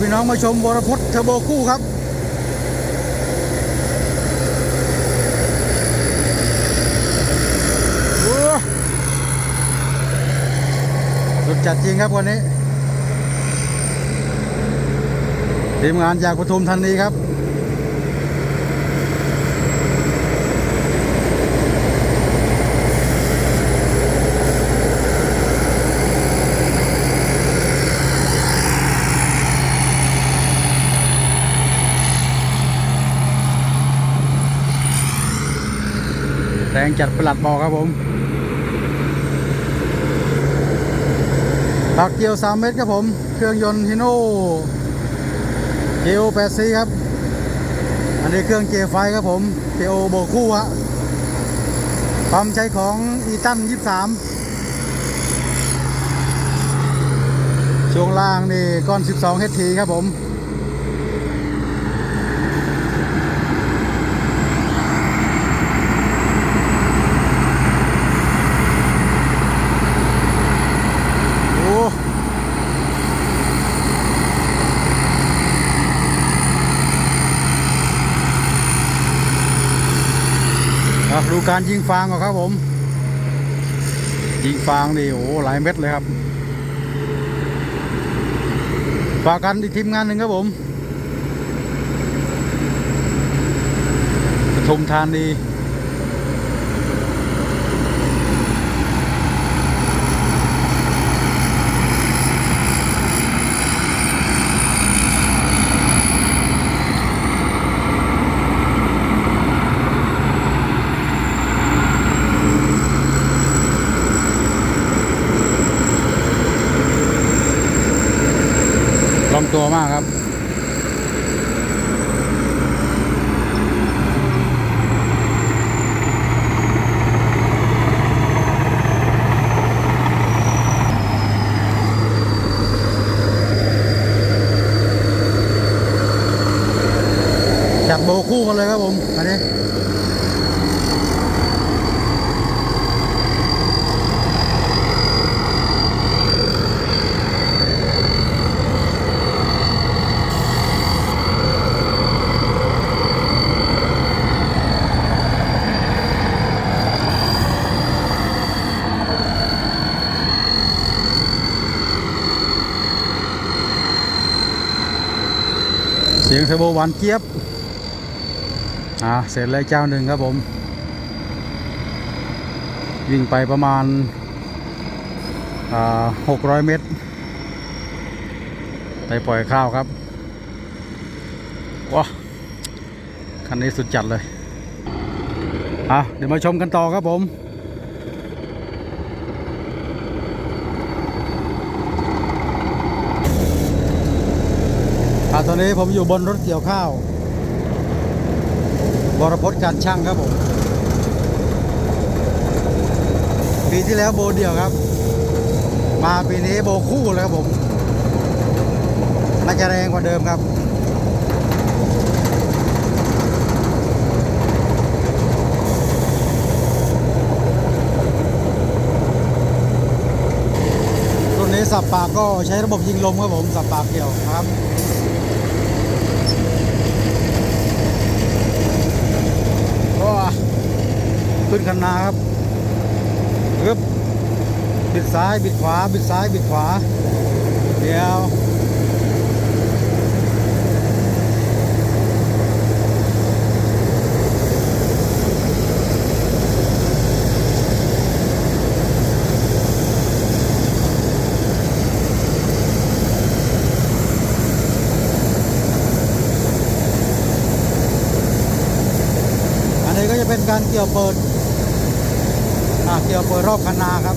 พี่น้องมาชมวรพจน์เทอร์โบคู่ครับโอ้สุดจัดจริงครับวันนี้ ทีมงานจากปทุมธานีครับ แรงจัดประหลัดบอกครับผมปักเกียว 3 เมตรครับผม เครื่องยนต์ฮิโน่เกโอ8 c ครับ อันนี้เครื่องเจไฟครับผมเกโอโบคู่ฮะความใช้ของอีตัน23 ช่วงล่างนี่ก้อน 12 HT ครับผม โอ้อะดู การยิงฟางก่อนครับผม ยิงฟางนี่โอ้หลายเม็ดเลยครับฝากกันอีกทีมงานหนึ่งครับผมปทุมธานี ลองตัวมากครับ โคู่กันเลยครับผมอันนี้เสียงเทอร์โบหวานเจี๊ยบ อ่าเสร็จแล้วเจ้าหนึ่งครับผมวิ่งไปประมาณาหกร้อยเมตร ไปปล่อยข้าวครับว้าคันนี้สุดจัดเลยอะเดี๋ยวมาชมกันต่อครับผมอ่าตอนนี้ผมอยู่บนรถเกี่ยวข้าว บรพจน์การช่างครับผมปีที่แล้วโบเดี่ยวครับ มาปีนี้โบคู่เลยครับผมน่าจะแรงกว่าเดิมครับรุ่นนี้สับปากก็ใช้ระบบยิงลมครับผมสับปากเกี่ยวครับ ขึ้นคันนาครับอึบบิดซ้ายบิดขวาบิดซ้ายบิดขวา เดี๋ยว อันนี้ การเกี่ยวเปิดเกี่ยวเปิดรอบคันนาครับ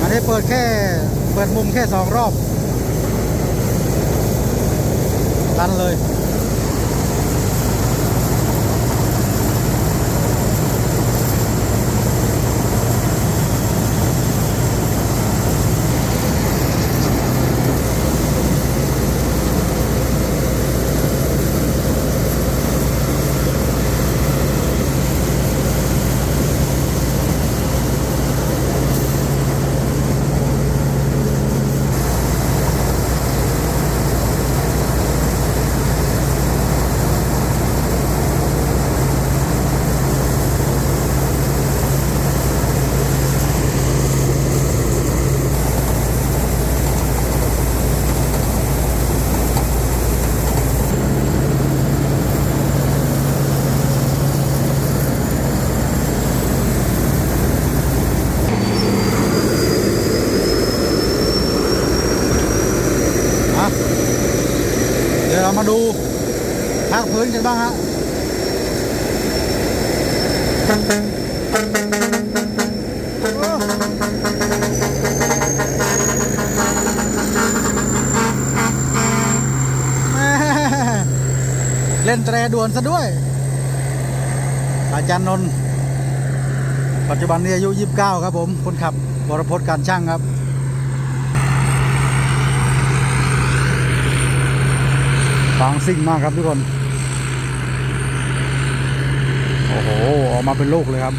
อันนี้เปิดแค่เปิดมุมแค่สองรอบตันเลย เดี๋ยวเรามาดูภาคพื้นกันบ้างฮะเล่นแตรด่วนซะด้วย อาจารย์นนท์ปัจจุบันนี้อายุ 29 ครับผม คนขับวรพจน์การช่างครับ ฟางซิ่งมากครับทุกคน โอ้โห ออกมาเป็นลูกเลยครับ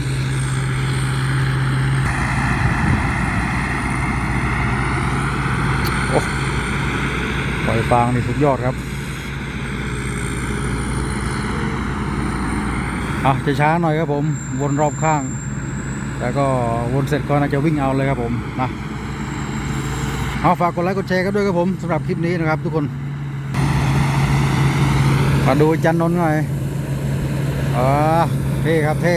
โอ้ปล่อยฟางนี่สุดยอดครับอะจะช้าหน่อยครับผม วนรอบข้าง แล้วก็วนเสร็จก็น่าจะวิ่งเอาเลยครับผมนะเอาฝากกดไลค์กดแชร์กันด้วยครับผมสำหรับคลิปนี้นะครับทุกคน มาดูจันนนท์หน่อยอ๋อเท่ครับเท่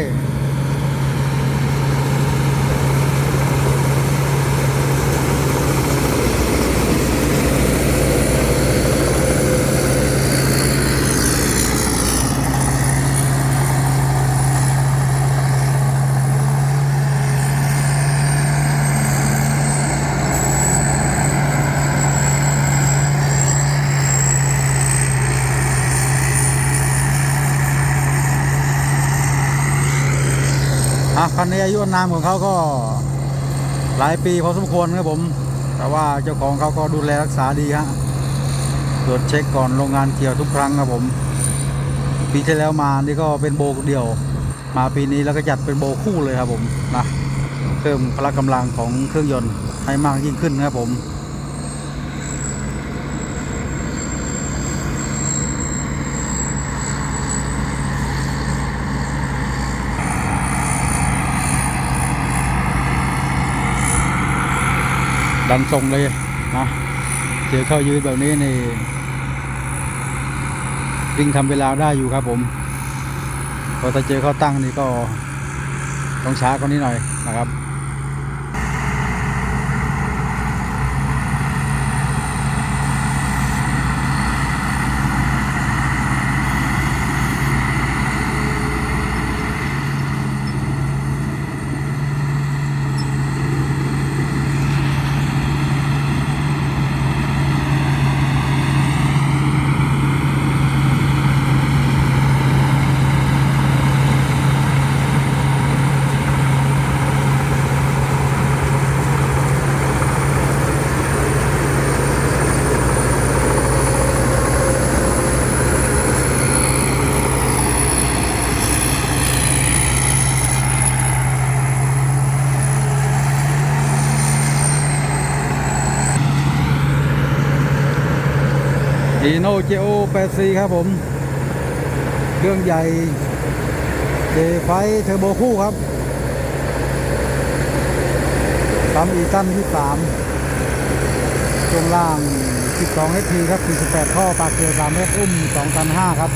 อะคันนี้อายุอานามของเขาก็หลายปีพอสมควรครับผม แต่ว่าเจ้าของเขาก็ดูแลรักษาดีฮะตรวจเช็คก่อนโรงงานเกี่ยวทุกครั้งครับผม ปีที่แล้วมานี่ก็เป็นโบเดี่ยว มาปีนี้แล้วก็จัดเป็นโบคู่เลยครับผมนะเพิ่มพละกำลังของเครื่องยนต์ให้มากยิ่งขึ้นครับผม ดันทรงเลยนะเจอเข้ายืดแบบนี้นี่วิ่งทำเวลาได้อยู่ครับผมพอถ้าเจอเข้าตั้งนี่ก็ต้องช้ากว่านี้หน่อยนะครับ อี โนเจโอเปซีครับผม เครื่องใหญ่เดไฟเทอร์โบคู่ครับปั๊มอีตันที่3ช่วงล่าง 12 HP ครับ 48 ข้อ ปากเกลือ3เมตร อุ้ม2ตัน5ครับ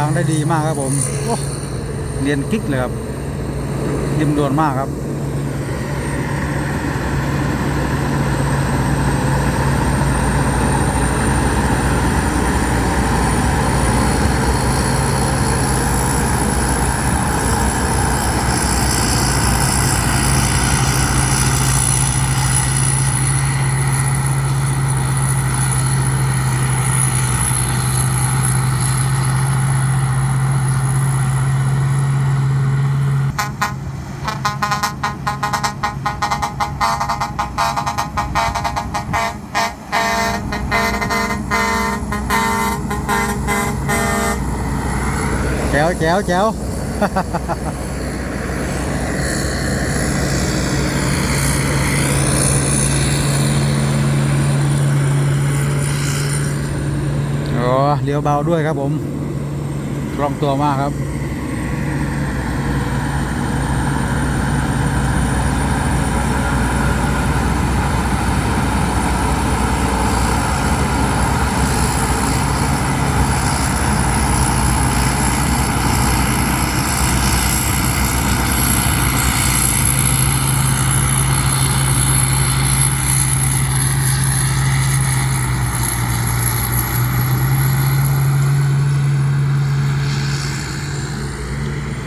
างได้ดีมากครับผมเรียนกิ๊กเลยครับนิ่มดวนมากครับ แจ๋วแจ๋วแจ๋วเลี้ยวเบาด้วยครับผมคล่องตัวมากครับ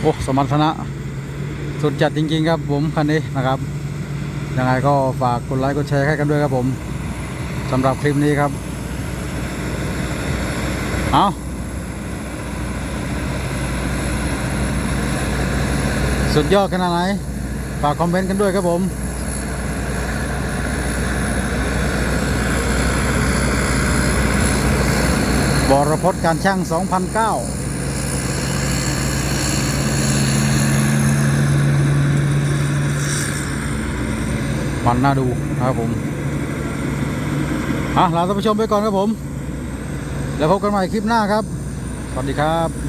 โอ้สมรรถนะ สุดจัดจริง ๆ ครับผมคันนี้นะครับ ยังไงก็ฝากกดไลค์กดแชร์ให้กันด้วยครับผมสำหรับคลิปนี้ครับ เอาสุดยอดขนาดไหน ฝากคอมเมนต์กันด้วยครับผมบรพจน์การช่าง 2009 มันน่าดูนะครับผมอะลาท่านผู้ชมไปก่อนครับผม แล้วพบกันใหม่คลิปหน้าครับ สวัสดีครับ